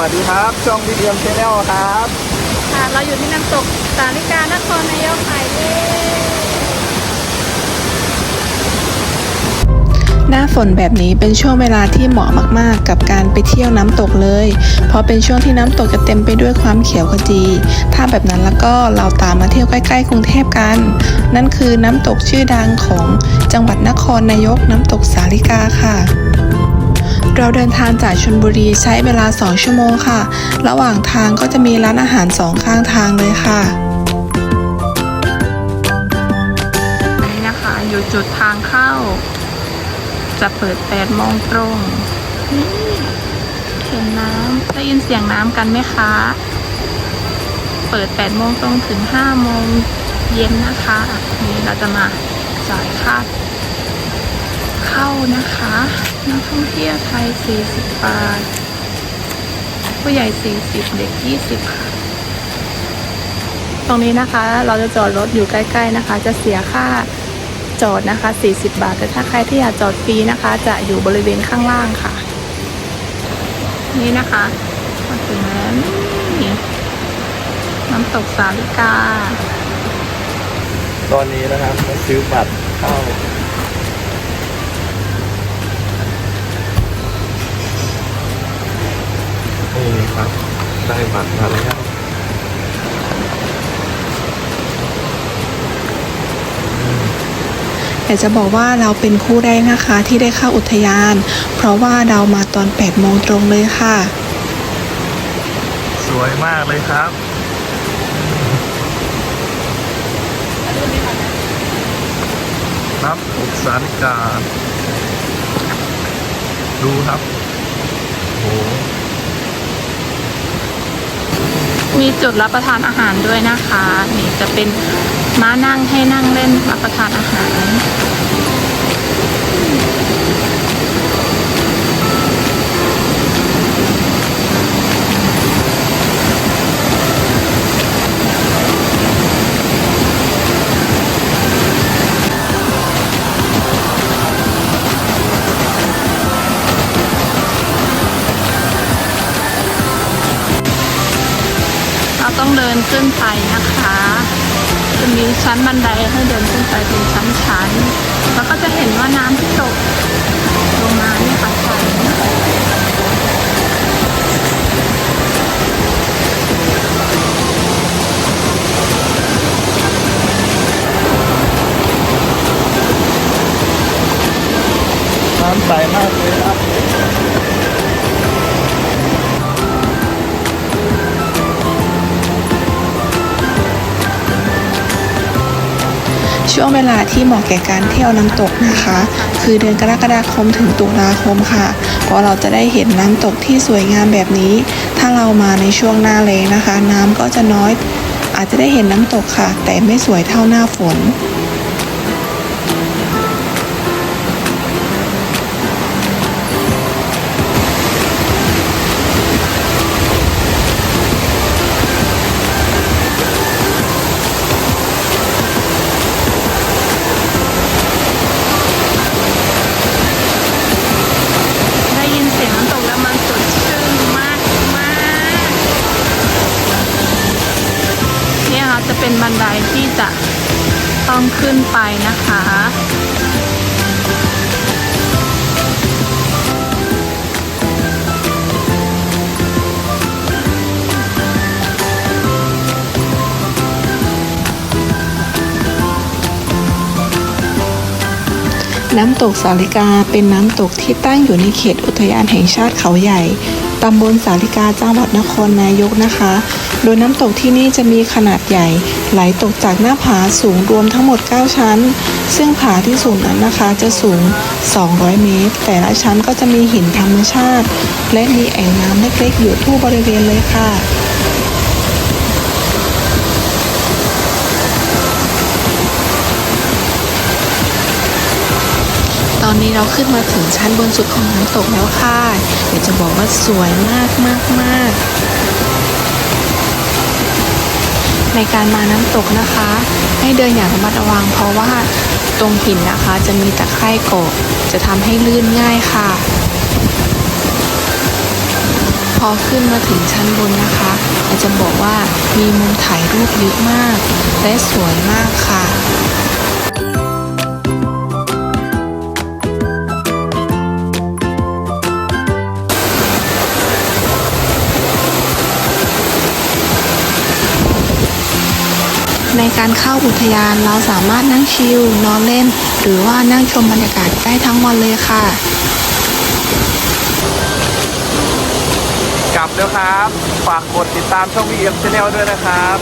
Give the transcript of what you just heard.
วัสดีครับ ช่องพีเดียมชแนลครับ ค่ะ เราอยู่ที่น้ำตกสาริกานครนายกค่ะเย้หน้าฝนแบบนี้เป็นช่วงเวลาที่เหมาะมากๆ กับการไปเที่ยวน้ำตกเลย เพราะเป็นช่วงที่น้ำตกจะเต็มไปด้วยความเขียวขจี ถ้าแบบนั้นแล้วก็เราตามมาเที่ยวใกล้ๆกรุงเทพกัน นั่นคือน้ำตกชื่อดังของจังหวัดนครนายกน้ำตกสาริกาค่ะ เราเดินทางจากชลบุรีใช้เวลา 2 ชั่วโมงค่ะ ระหว่างทางก็จะมีร้านอาหารสองข้างทางเลยค่ะอันนี้นะคะ อยู่จุดทางเข้า จะเปิด8โมงตรงเห็นน้ำได้ยินเสียงน้ำกันไหมคะ เปิด8โมงตรงถึง5โมงเย็นนะคะ นี่เราจะมาจ่ายค่า เข้านะคะนักท่องเที่ยวไทย 40 บาท ผู้ใหญ่ 40 เด็ก 20 ค่ะ ตรงนี้นะคะเราจะจอดรถอยู่ใกล้ ๆนะคะ จะเสียค่าจอดนะคะ 40 บาท แต่ถ้าใครที่อยากจอดฟรีนะคะ จะอยู่บริเวณข้างล่างค่ะ นี่นะคะมาถึงแล้วนี่น้ำตกสาลิกา ตอนนี้นะครับมาซื้อบัตรเข้า ได้บัตรมาแล้วอยากจะบอกว่าเราเป็นคู่แรกนะคะที่ได้เข้าอุทยาน เพราะว่าเรามาตอน 8 โมงตรงเลยค่ะ สวยมากเลยครับครับอกสาริกาดูครับโอ้โห มีจุดรับประทานอาหารด้วยนะคะ นี่จะเป็นม้านั่งให้นั่งเล่นรับประทานอาหาร เราต้องเดินขึ้นไปนะคะจะมีชั้นบันไดให้เดินขึ้นไปเป็นชั้นๆแล้วก็จะเห็นว่าน้ำที่ตกลงมาเนี่ยค่ะใสน้ำใสมากเลยครับ ช่วงเวลาที่เหมาะแก่การเที่ยวน้ำตกนะคะ คือเดือนกรกฎาคมถึงตุลาคมค่ะเพราะเราจะได้เห็นน้ำตกที่สวยงามแบบนี้ ถ้าเรามาในช่วงหน้าแล้งนะคะ น้ำก็จะน้อย อาจจะได้เห็นน้ำตกค่ะ แต่ไม่สวยเท่าหน้าฝน จะเป็นบันไดที่จะต้องขึ้นไปนะคะ น้ำตกสาลิกาเป็นน้ำตกที่ตั้งอยู่ในเขตอุทยานแห่งชาติเขาใหญ่ ตำบลสาลิกาจังหวัดนครนายกนะคะ โดยน้ำตกที่นี่จะมีขนาดใหญ่ ไหลตกจากหน้าผาสูงรวมทั้งหมด 9 ชั้น ซึ่งผาที่สูงนั้นนะคะจะสูง 200 เมตร แต่ละชั้นก็จะมีหินธรรมชาติ และมีแอ่งน้ำเล็กๆอยู่ทั่วบริเวณเลยค่ะ ตอนนี้ เราขึ้นมาถึงชั้นบนสุดของน้ำตกแล้วค่ะอยากจะบอกว่าสวยมากมากมากในการมาน้ำตกนะคะ ให้เดินอย่างระมัดระวัง เพราะว่าตรงหินนะคะ จะมีตะไคร่เกาะจะทำให้ลื่นง่ายค่ะ พอขึ้นมาถึงชั้นบนนะคะอยากจะบอกว่ามีมุมถ่ายรูปเยอะมาก และสวยมากค่ะ ในการเข้าอุทยานเราสามารถนั่งชิลนอนเล่น หรือว่านั่งชมบรรยากาศได้ทั้งวันเลยค่ะ กลับแล้วครับ ฝากกดติดตามช่อง VM Channel ด้วยนะครับ